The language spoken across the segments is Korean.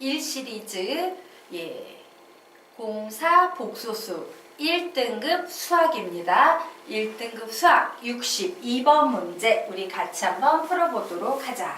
1시리즈 예, 공사 복소수 1등급 수학입니다. 1등급 수학 62번 문제 우리 같이 한번 풀어보도록 하자.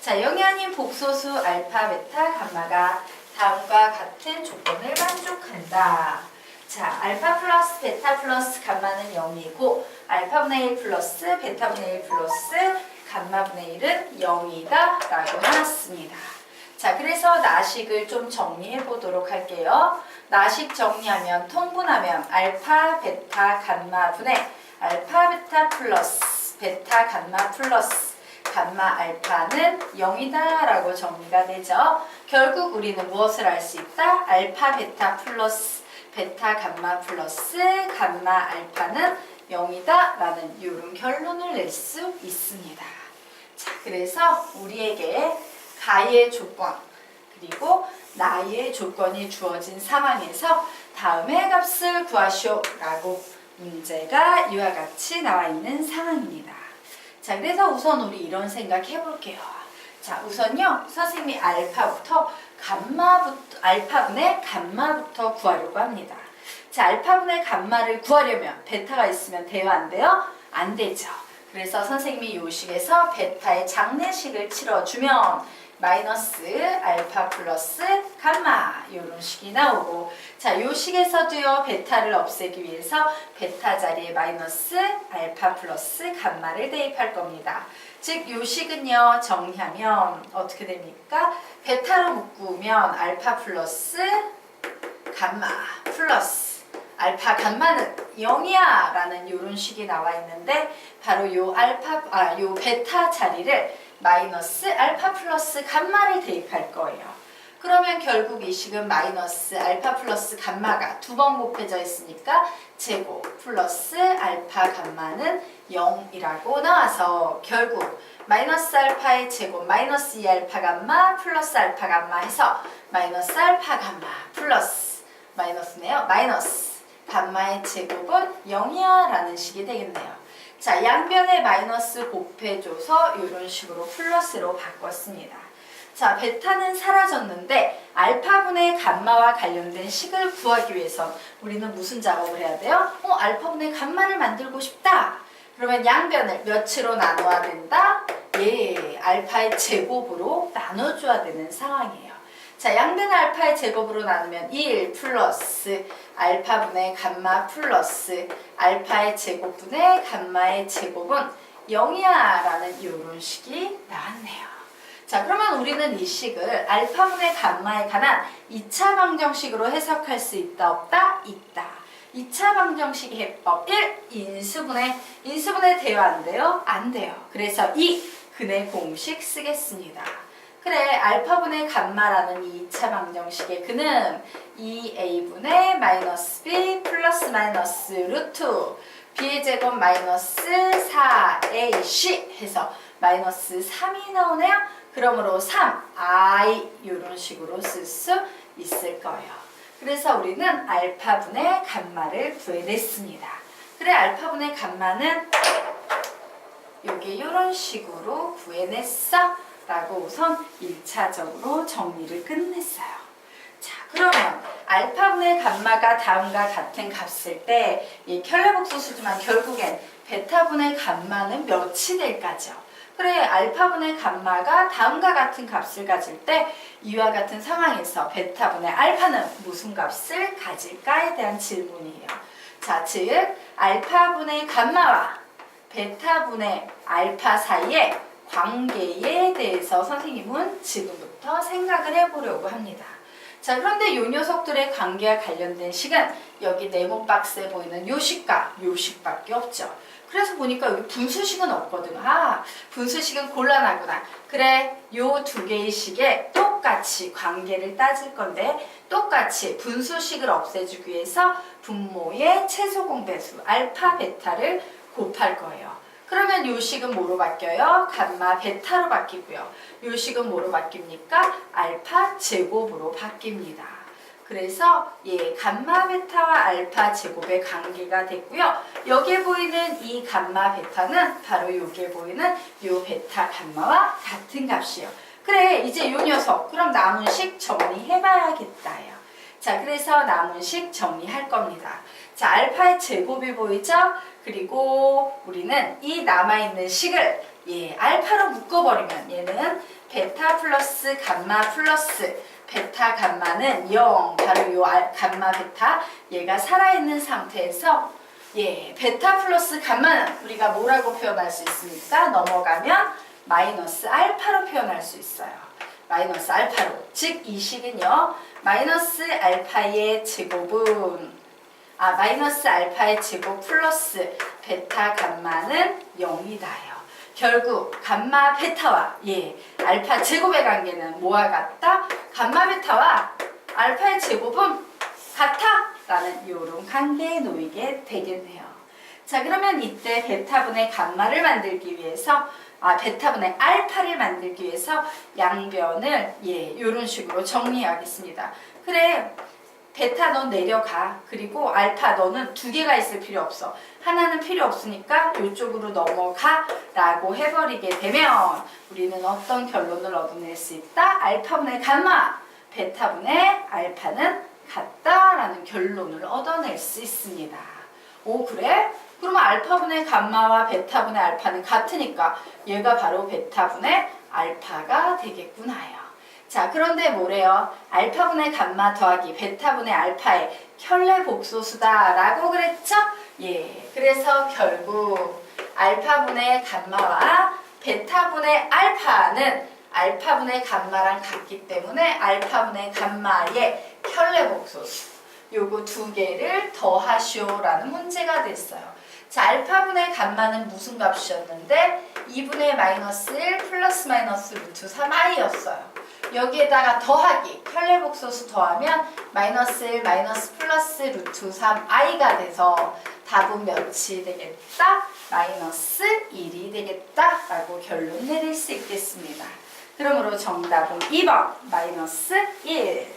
자, 아닌 복소수 알파, 베타, 감마가 다음과 같은 조건을 만족한다. 자, 알파 플러스 베타 플러스 감마는 0이고 알파분의 1 플러스 베타분의 1 플러스 감마분의 1은 0이다 라고 해놨습니다. 자, 그래서 나식을 좀 정리해 보도록 할게요. 나식 정리하면 통분하면 알파, 베타, 감마 분의 알파, 베타 플러스 베타, 감마 플러스 감마 알파는 0이다 라고 정리가 되죠. 결국 우리는 무엇을 알 수 있다? 알파, 베타 플러스 베타, 감마 플러스 감마 알파는 0이다 라는 이런 결론을 낼 수 있습니다. 자, 그래서 우리에게 가의 조건 그리고 나의 조건이 주어진 상황에서 다음의 값을 구하시오라고 문제가 이와 같이 나와 있는 상황입니다. 자, 그래서 우선 우리 이런 생각 해볼게요. 자, 우선요, 선생님이 알파부터 감마부터, 알파분의 감마부터 구하려고 합니다. 자, 알파분의 감마를 구하려면 베타가 있으면 돼요, 안 돼요? 안 되죠. 그래서 선생님이 요식에서 베타의 장례식을 치러주면 마이너스 알파 플러스 감마. 이런 식이 나오고. 자 요 식에서도요 베타를 없애기 위해서 베타 자리에 마이너스 알파 플러스 감마를 대입할 겁니다. 즉 요 식은요 정리하면 어떻게 됩니까? 베타로 묶으면 알파 플러스 감마 플러스 알파 감마는 0이야 라는 이런 식이 나와 있는데 바로 요 알파 아 요 베타 자리를 마이너스 알파 플러스 감마를 대입할 거예요. 그러면 결국 이 식은 마이너스 알파 플러스 감마가 두 번 곱해져 있으니까 제곱 플러스 알파 감마는 0이라고 나와서 결국 마이너스 알파의 제곱 마이너스 2 알파 감마 플러스 알파 감마 해서 마이너스 알파 감마 플러스 마이너스네요. 마이너스 감마의 제곱은 0이야 라는 식이 되겠네요. 자, 양변에 마이너스 곱해줘서 이런 식으로 플러스로 바꿨습니다. 자, 베타는 사라졌는데 알파분의 감마와 관련된 식을 구하기 위해선 우리는 무슨 작업을 해야 돼요? 어, 알파분의 감마를 만들고 싶다. 그러면 양변을 몇으로 나눠야 된다? 예, 알파의 제곱으로 나눠줘야 되는 상황이에요. 자, 양변 알파의 제곱으로 나누면 1 플러스 알파분의 감마 플러스 알파의 제곱분의 감마의 제곱은 0이야 라는 이런 식이 나왔네요. 자, 그러면 우리는 이 식을 알파분의 감마에 관한 2차 방정식으로 해석할 수 있다 없다? 있다. 2차 방정식 해법 1. 인수분해. 인수분해 돼요? 안 돼요? 안 돼요. 그래서 이 근의 공식 쓰겠습니다. 그래 알파분의 감마라는 이 2차 방정식의 그는 2a분의 마이너스 b 플러스 마이너스 루트 b의 제곱 마이너스 4ac 해서 마이너스 3이 나오네요. 그러므로 3, i 이런 식으로 쓸 수 있을 거예요. 그래서 우리는 알파분의 감마를 구해냈습니다. 그래 알파분의 감마는 여기 이런 식으로 구해냈어. 라고 우선 1차적으로 정리를 끝냈어요. 자, 그러면 알파분의 감마가 다음과 같은 값일 때이 켈레복소수지만 결국엔 베타분의 감마는 몇이 될까죠? 그래, 알파분의 감마가 다음과 같은 값을 가질 때 이와 같은 상황에서 베타분의 알파는 무슨 값을 가질까에 대한 질문이에요. 자, 즉 알파분의 감마와 베타분의 알파 사이에 관계에 대해서 선생님은 지금부터 생각을 해보려고 합니다. 자, 그런데 이 녀석들의 관계와 관련된 식은 여기 네모 박스에 보이는 요식과 요식밖에 없죠. 그래서 보니까 여기 분수식은 없거든. 아, 분수식은 곤란하구나. 그래, 요 두 개의 식에 똑같이 관계를 따질 건데 똑같이 분수식을 없애주기 위해서 분모의 최소 공배수 알파, 베타를 곱할 거예요. 그러면 요식은 뭐로 바뀌어요? 감마 베타로 바뀌고요. 요식은 뭐로 바뀝니까? 알파 제곱으로 바뀝니다. 그래서 예, 감마 베타와 알파 제곱의 관계가 됐고요. 여기에 보이는 이 감마 베타는 바로 여기에 보이는 요 베타 감마와 같은 값이에요. 그래 이제 요 녀석 그럼 남은 식 정리해봐야겠다요. 자 그래서 남은 식 정리할 겁니다. 자 알파의 제곱이 보이죠? 그리고 우리는 이 남아있는 식을 예 알파로 묶어버리면 얘는 베타 플러스 감마 플러스 베타 감마는 0 바로 요 알- 감마 베타 얘가 살아있는 상태에서 예 베타 플러스 감마는 우리가 뭐라고 표현할 수 있습니까? 넘어가면 마이너스 알파로 표현할 수 있어요. 마이너스 알파로 즉 이 식은요 마이너스 알파의 제곱은 아 마이너스 알파의 제곱 플러스 베타 감마는 0이다요. 결국 감마 베타와 예 알파 제곱의 관계는 뭐와 같다? 감마 베타와 알파의 제곱은 같아 라는 이런 관계에 놓이게 되겠네요. 자 그러면 이때 베타분의 감마를 만들기 위해서 아 베타분의 알파를 만들기 위해서 양변을 예 이런 식으로 정리하겠습니다. 그래 베타 넌 내려가. 그리고 알파 너는 두 개가 있을 필요 없어. 하나는 필요 없으니까 이쪽으로 넘어가 라고 해버리게 되면 우리는 어떤 결론을 얻어낼 수 있다? 알파분의 감마. 베타분의 알파는 같다라는 결론을 얻어낼 수 있습니다. 오 그래? 그러면 알파분의 감마와 베타분의 알파는 같으니까 얘가 바로 베타분의 알파가 되겠구나요 자, 그런데 뭐래요? 알파분의 감마 더하기 베타분의 알파의 켤레 복소수다라고 그랬죠? 예. 그래서 결국 알파분의 감마와 베타분의 알파는 알파분의 감마랑 같기 때문에 알파분의 감마의 켤레 복소수 요거 두 개를 더하시오라는 문제가 됐어요. 자, 알파분의 감마는 무슨 값이었는데 2분의 마이너스 1 플러스 마이너스 루트 3i였어요. 여기에다가 더하기, 혈례복소수 더하면 마이너스 1 마이너스 플러스 루트 3i가 돼서 답은 몇이 되겠다? 마이너스 1이 되겠다 라고 결론 내릴 수 있겠습니다. 그러므로 정답은 2번 마이너스 1